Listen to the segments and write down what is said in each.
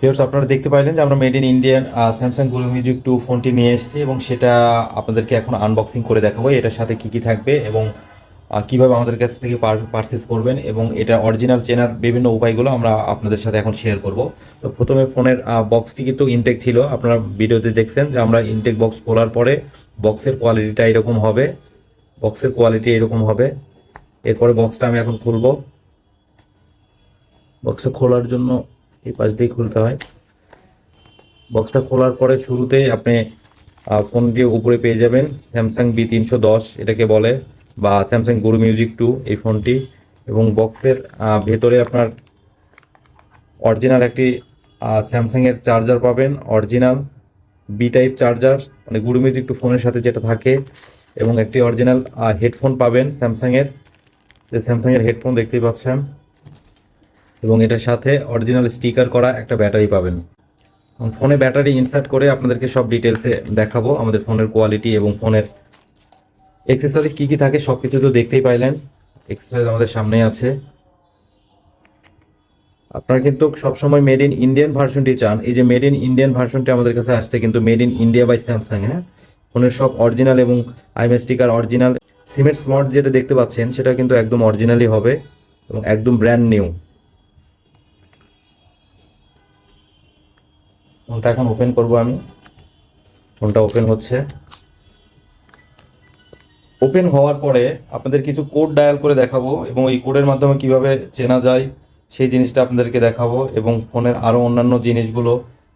Viewers আপনারা দেখতে পাইলেন যে আমরা made in Indian Samsung Guru music two ফোনটি নিয়ে এসেছি এবং সেটা আপনাদেরকে এখন আনবক্সিং করে দেখাবো। এটার সাথে কি কি থাকবে এবং কীভাবে আমাদের কাছ থেকে পারচেস করবেন এবং এটা অরিজিনাল চেনার বিভিন্ন উপায়গুলো আমরা আপনাদের সাথে এখন শেয়ার করব। তো প্রথমে ফোনের বক্সটি কিন্তু ইনটেক ছিল। আপনারা ভিডিওতে দেখছেন যে আমরা ইনটেক বক্স খোলার পরে বক্সের কোয়ালিটিটা এরকম হবে। বক্সের কোয়ালিটি এরকম হবে। এরপরে বক্সটা আমি এখন খুলব। বক্সটা খোলার জন্য এই পাশ দিয়ে খুলতে হয়। বক্সটা খোলার পরে শুরুতেই আপনি ফোনটি উপরে পেয়ে যাবেন। স্যামসাং বি তিনশো দশ এটাকে বলে, বা স্যামসাং গুরু মিউজিক টু এই ফোনটি এবং বক্সের ভেতরে আপনার অরিজিনাল একটি স্যামসাংয়ের চার্জার পাবেন। অরিজিনাল বি টাইপ চার্জার মানে গুরু মিউজিক টু ফোনের সাথে যেটা থাকে। এবং একটি অরিজিনাল হেডফোন পাবেন স্যামসাংয়ের যে স্যামসাংয়ের হেডফোন দেখতেই পাচ্ছেন। এবং এটার সাথে অরিজিনাল স্টিকার করা একটা ব্যাটারি পাবেন। ফোনে ব্যাটারি ইনসার্ট করে আপনাদেরকে সব ডিটেলসে দেখাবো, আমাদের ফোনের কোয়ালিটি এবং ফোনের এক্সেসরিজ কী কী থাকে সব কিছু তো দেখতেই পাইলেন। এক্সেসরিজ আমাদের সামনেই আছে। আপনারা কিন্তু সবসময় মেড ইন ইন্ডিয়ান ভার্সনটি চান। এই যে মেড ইন ইন্ডিয়ান ভার্সনটি আমাদের কাছে আসছে কিন্তু made in India by Samsung হ্যাঁ? ফোনের সব অরিজিনাল এবং আইএমএস স্টিকার অরিজিনাল সিমেন্ট স্মার্ট যেটা দেখতে পাচ্ছেন সেটা কিন্তু একদম অরিজিনালই হবে এবং একদম ব্র্যান্ড নিউ ফোনটা এখন ওপেন করব আমি। ফোনটা ওপেন হচ্ছে। ওপেন হওয়ার পরে আপনাদের কিছু কোড ডায়াল করে দেখাবো এবং এই কোডের মাধ্যমে কীভাবে চেনা যায় সেই জিনিসটা আপনাদেরকে দেখাবো এবং ফোনের আরও অন্যান্য জিনিসগুলো,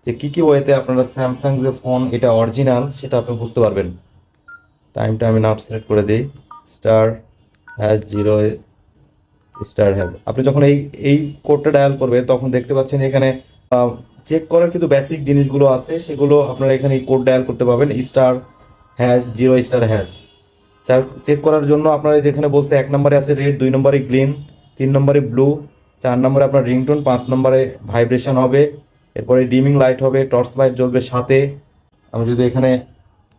যে কী কী ওয়েতে আপনারা স্যামসাং যে ফোন, এটা অরিজিনাল সেটা আপনি বুঝতে পারবেন। টাইমটা আমি নাট সিলেক্ট করে দিই। Star hash zero star hash আপনি যখন এই এই কোডটা ডায়াল করবে, তখন দেখতে পাচ্ছেন এখানে চেক করার কিন্তু বেসিক জিনিসগুলো আছে, সেগুলো আপনারা এখানে কোড ডায়াল করতে পারবেন star hash zero star hash চার চেক করার জন্য আপনারা যেখানে বলছে এক নম্বরে আছে রেড দুই নম্বরে গ্রিন তিন নম্বরে ব্লু চার নম্বরে আপনার রিংটোন পাঁচ নম্বরে ভাইব্রেশন হবে, এরপরে ডিমিং লাইট হবে টর্চ লাইট জ্বলবে সাথে। আমি যদি এখানে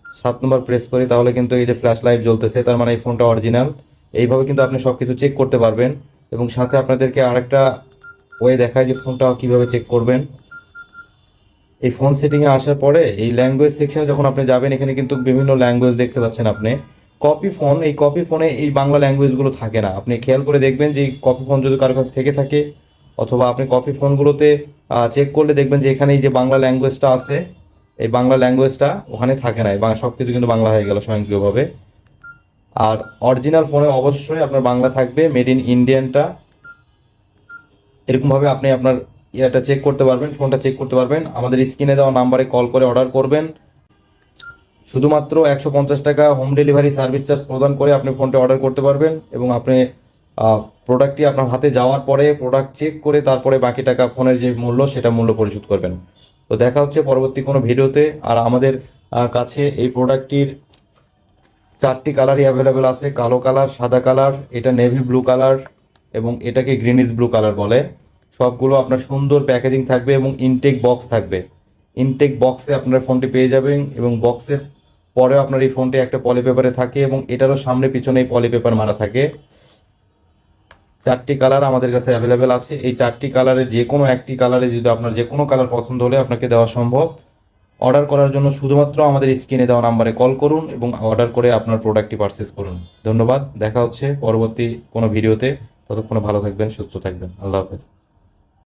সাত নম্বর প্রেস করি, তাহলে কিন্তু এই যে ফ্ল্যাশ লাইট জ্বলতেছে, তার মানে এই ফোনটা অরিজিনাল এইভাবে কিন্তু আপনি সব কিছু চেক করতে পারবেন। এবং সাথে আপনাদেরকে আরেকটা ওয়ে দেখায় যে ফোনটা কীভাবে চেক করবেন। এই ফোন সেটিংয়ে আসার পরে এই ল্যাঙ্গুয়েজ সেকশনে যখন আপনি যাবেন, এখানে কিন্তু বিভিন্ন ল্যাঙ্গুয়েজ দেখতে পাচ্ছেন আপনি। কপি ফোন এই কপি ফোনে এই বাংলা ল্যাঙ্গুয়েজগুলো থাকে না। আপনি খেয়াল করে দেখবেন যে কপি ফোন যদি কারও কাছে থেকে থাকে, অথবা আপনি কপি ফোনগুলোতে চেক করলে দেখবেন যে এখানে এই যে বাংলা ল্যাঙ্গুয়েজটা আছে, এই বাংলা ল্যাঙ্গুয়েজটা ওখানে থাকে না। সব কিছু কিন্তু বাংলা হয়ে গেল স্বয়ংক্রিয়ভাবে। আর অরিজিনাল ফোনে অবশ্যই আপনার বাংলা থাকবে মেড ইন ইন্ডিয়ানটা এরকমভাবে আপনি আপনার ইয়েটা চেক করতে পারবেন ফোনটা চেক করতে পারবেন। আমাদের স্ক্রিনে দেওয়া নাম্বারে কল করে অর্ডার করবেন। শুধুমাত্র একশো পঞ্চাশ টাকা হোম ডেলিভারি সার্ভিস চার্জ প্রদান করে আপনি ফোনটা অর্ডার করতে পারবেন এবং আপনি প্রোডাক্টটি আপনার হাতে যাওয়ার পরে প্রোডাক্ট চেক করে তারপরে বাকি টাকা ফোনের যে মূল্য সেটা মূল্য পরিশোধ করবেন। তো দেখা হচ্ছে পরবর্তী কোনো ভিডিওতে। আর আমাদের কাছে এই প্রোডাক্টটির চারটি কালারই অ্যাভেলেবেল আছে। কালো কালার সাদা কালার এটা নেভি ব্লু কালার এবং এটাকে গ্রিনিশ ব্লু কালার বলে। সবগুলো আপনার সুন্দর প্যাকেজিং থাকবে এবং ইনটেক বক্স থাকবে। ইনটেক বক্সে আপনারা ফোনটি পেয়ে যাবেন এবং বক্সের পরেও আপনার এই ফোনটি একটা পলি পেপারে থাকে এবং এটারও সামনে পিছনে এই পলি পেপার মারা থাকে। চারটি কালার আমাদের কাছে অ্যাভেলেবেল আছে। এই চারটি কালারের যে কোনো একটি কালারে যদি আপনার যে কোনো কালার পছন্দ হলে আপনাকে দেওয়া সম্ভব। অর্ডার করার জন্য শুধুমাত্র আমাদের স্ক্রিনে দেওয়া নাম্বারে কল করুন এবং অর্ডার করে আপনার প্রোডাক্টটি পারচেস করুন। ধন্যবাদ। দেখা হচ্ছে পরবর্তী কোনো ভিডিওতে ততক্ষণ ভালো থাকবেন, সুস্থ থাকবেন। আল্লাহ হাফেজ।